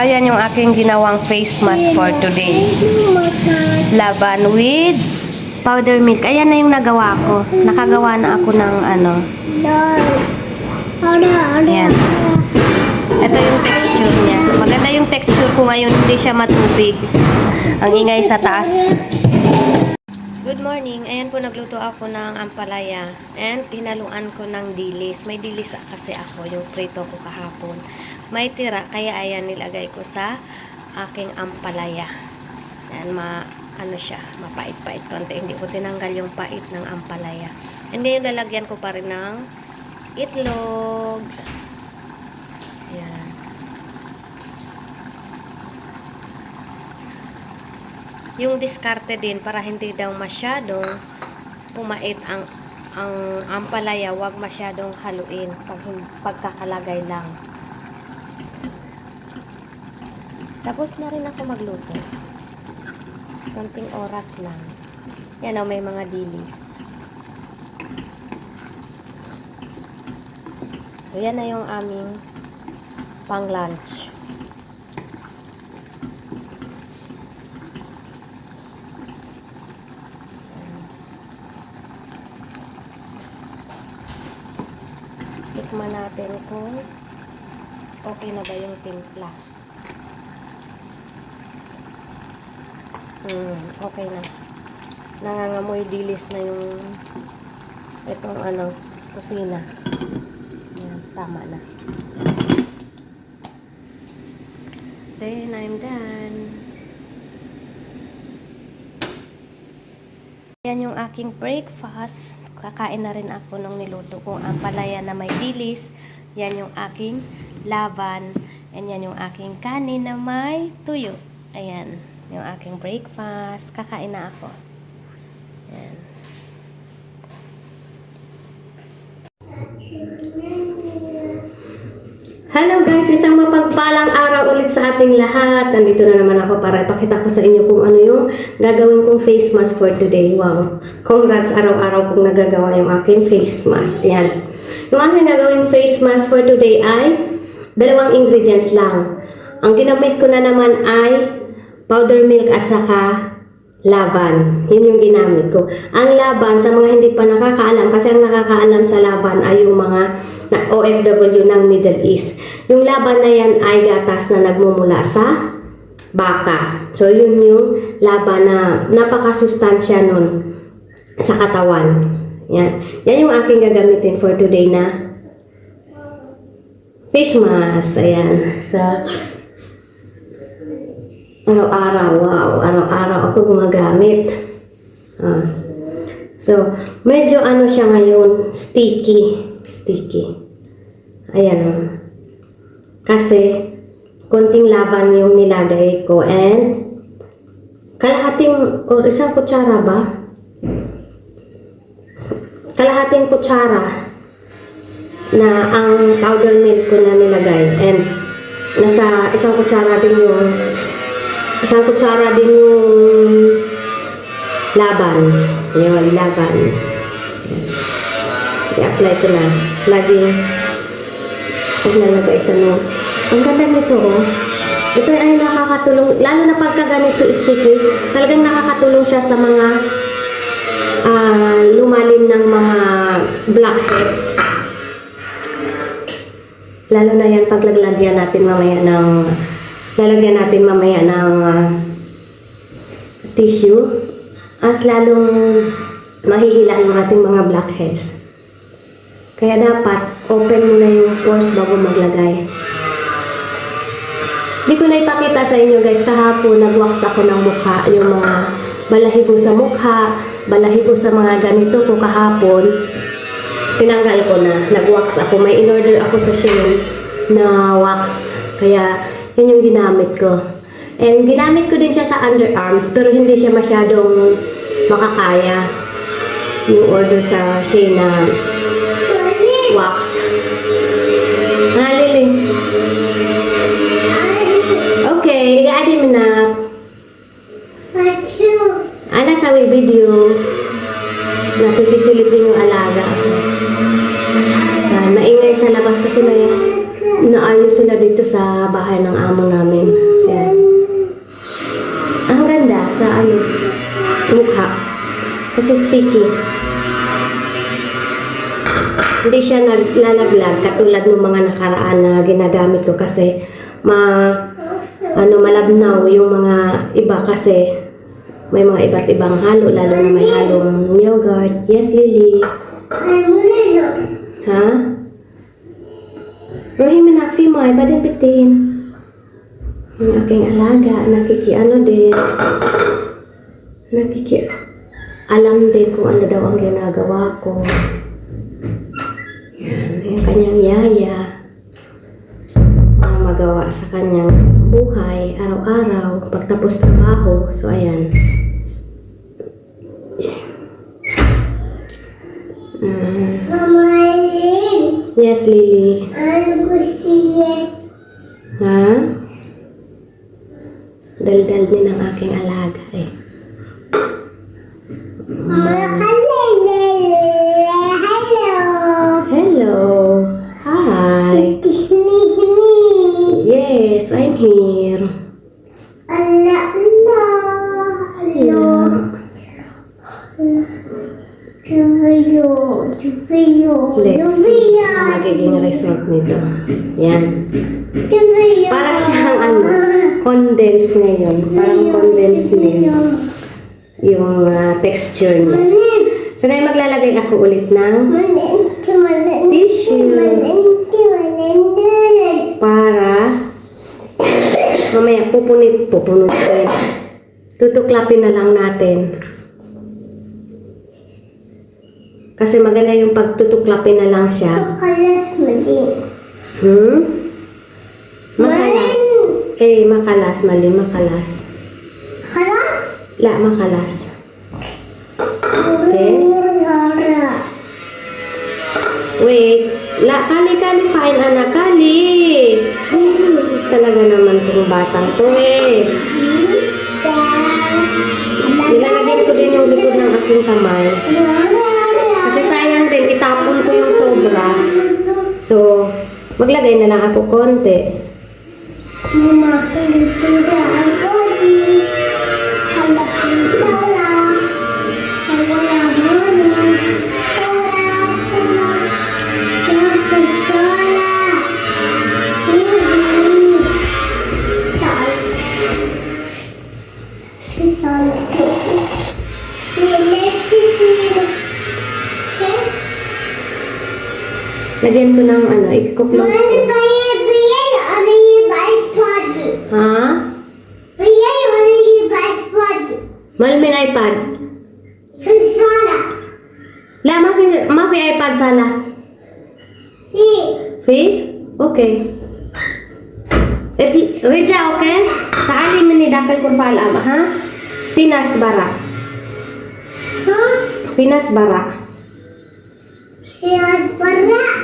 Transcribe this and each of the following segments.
Ayan yung aking ginawang face mask for today. Laban with powder milk. Ayan na yung nagawa ko. Nakagawa na ako ng ano. Ayan. Ito yung texture niya. Maganda yung texture ko ngayon. Hindi siya matubig. Ang ingay sa taas. Good morning. Ayan po nagluto ako ng ampalaya. And hinaluan ko ng dilis. May dilis kasi ako. Yung prito ko kahapon. May tira. Kaya ayan nilagay ko sa aking ampalaya. Ayan ma ano siya, mapait-pait konti. Hindi ko tinanggal yung pait ng ampalaya. And ngayon lalagyan ko pa rin ng itlog. Ayan. Yung diskarte din para hindi daw masyadong pumait ang ang ampalaya, wag masyadong haluin pag pagkakalagay lang. Tapos na rin ako magluto. Konting oras lang. Yan o, may mga dilis. So, yan na yung aming pang lunch. Tikman natin kung okay na ba yung timpla. Hmm, okay na. Nangangamoy dilis na yung itong ano, kusina. Yan, tama na. Then, I'm done. Yan yung aking breakfast. Kakain na rin ako nung niluto ko ang palaya na may dilis. Yan yung aking laban. And yan yung aking kanin na may tuyo. Ayan, yung aking breakfast. Kakain na ako. Ayan. Hello guys, isang mapagpalang araw ulit sa ating lahat. Nandito na naman ako para ipakita ko sa inyo kung ano yung gagawin kong face mask for today. Wow, congrats araw-araw kong nagagawa yung aking face mask. Yan. Yung aking gagawin face mask for today ay dalawang ingredients lang. Ang ginamit ko na naman ay powder milk at saka laban. Yun yung ginamit ko. Ang laban, sa mga hindi pa nakakaalam, kasi ang nakakaalam sa laban ay yung mga na OFW ng Middle East. Yung laban na yan ay gatas na nagmumula sa baka. So, yun yung laban na napakasustansya nun sa katawan. Yan. Yan yung aking gagamitin for today na face mask. Ayan. Sa araw-araw. Wow. Araw-araw ako gumagamit. Ah. So, medyo ano siya ngayon, sticky. Sticky. Ayan o. Kasi, konting laban yung nilagay ko and kalahating, or isang kutsara ba? Kalahating kutsara na ang powder milk ko na nilagay and nasa isang kutsara din yung isang kutsara din yung laban. Yun, laban. I-apply ko na. Laging paglalagay sa nose. Ang ganda nito, oh. Ito ay nakakatulong, lalo na pagka ganito sticky, talagang nakakatulong siya sa mga ah, lumalim ng mga blackheads. Lalo na yan pag laglagyan natin mamaya ng lalagyan natin mamaya ng ah, tissue. As lalong mahihila yung ating mga blackheads. Kaya dapat open muna yung pores bago maglagay. Di ko na ipakita sa inyo guys, kahapon nag-wax ako ng mukha, yung mga balahibo sa mukha, balahibo sa mga ganito ko kahapon. Tinanggal ko na, nag-wax ako. May in-order ako sa Shein na wax. Kaya yun yung ginamit ko. And ginamit ko din siya sa underarms, pero hindi siya masyadong makakaya. Yung order sa Shein na wax. Ah, Mo na. Ah, nasa may video. Napipisilip din yung alaga. Ah, maingay sa labas kasi may naayos sila dito sa bahay. ng amo namin. Yan. Ang ganda sa ano, mukha. Kasi sticky. Hindi siya naglalaglag katulad ng mga nakaraan na ginagamit ko kasi ma ano malabnaw yung mga iba kasi may mga iba't ibang halo lalo na may halong yogurt. Yes, Lily. Ha? Rohim na mo ay bading bitin. Yung aking alaga, nakikiano din. Nakiki alam din kung ano daw ang ginagawa ko. Yan, yung kanyang yaya. Mga magawa sa kanyang buhay, araw-araw, pagtapos trabaho. So, ayan. Mm. Yes, Lily. Ha? Daldal din ang aking alaga eh. Hello. Hi. Yes, I'm here. Hello. Let's see ang magiging result nito. Yan. Para siyang ano, condense ngayon. Parang condense milk yung ah, texture niya. So ngayon maglalagay ako ulit ng para mamaya pupunit, pupunit ko yun. Tutuklapin na lang natin. Kasi maganda yung pagtutuklapin na lang siya. Hmm? Makalas. Eh, makalas, mali, makalas. La, makalas. Wait. La, kali, kali, fine, anak, kali. Talaga naman tong batang to eh. Nilalagyan ko din yung likod ng aking kamay. Sobra. So, maglagay na lang ako konti. Lagyan ko ng ano, i-close ko. Ha? Mahal may iPad. La, mafi, mafi iPad sana. Fi? Okay. Et, Rija, okay? Taali man ni dakal ko ha? Finas bara. Finas bara.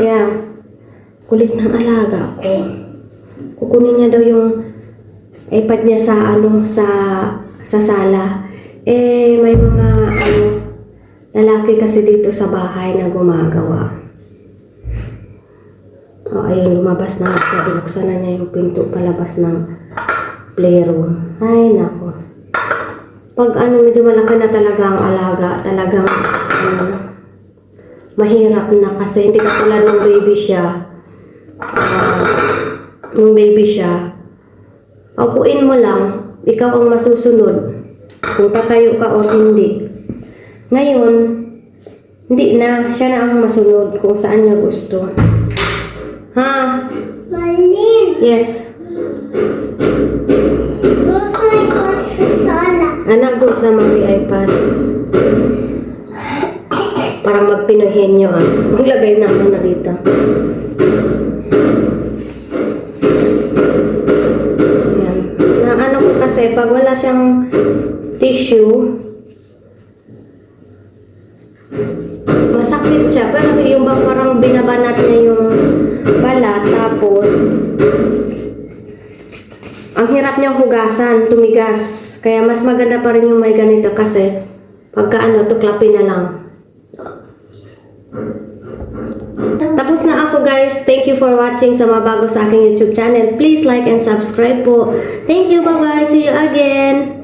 Yeah. Kulit ng alaga ko. Kukunin niya daw yung iPad niya sa ano sa sa sala. Eh may mga ano lalaki kasi dito sa bahay na gumagawa. Oh, ayun, lumabas na siya. Binuksan na niya yung pinto palabas ng playroom. Ay, nako. Pag ano, medyo malaki na talaga ang alaga, talagang mahirap na kasi hindi katulad ng baby siya. Ah, yung baby siya, paupuin mo lang, ikaw ang masusunod kung tatayo ka o hindi. Ngayon, hindi na, siya na ang masunod kung saan niya gusto. Ha? Yes. Anak, go sa mga iPad. Parang magpinuhin nyo ah. Maglagay na ako na dito. Yan. Na ano ko kasi, pag wala siyang tissue, masakit siya. Pero yung ba parang binabanat niya yung balat, tapos ang hirap niyang hugasan, tumigas. Kaya mas maganda pa rin yung may ganito kasi pagka ano, tuklapin na lang. Tapos na ako guys. Thank you for watching sa mga bago sa aking YouTube channel. Please like and subscribe po. Thank you. Bye-bye. See you again.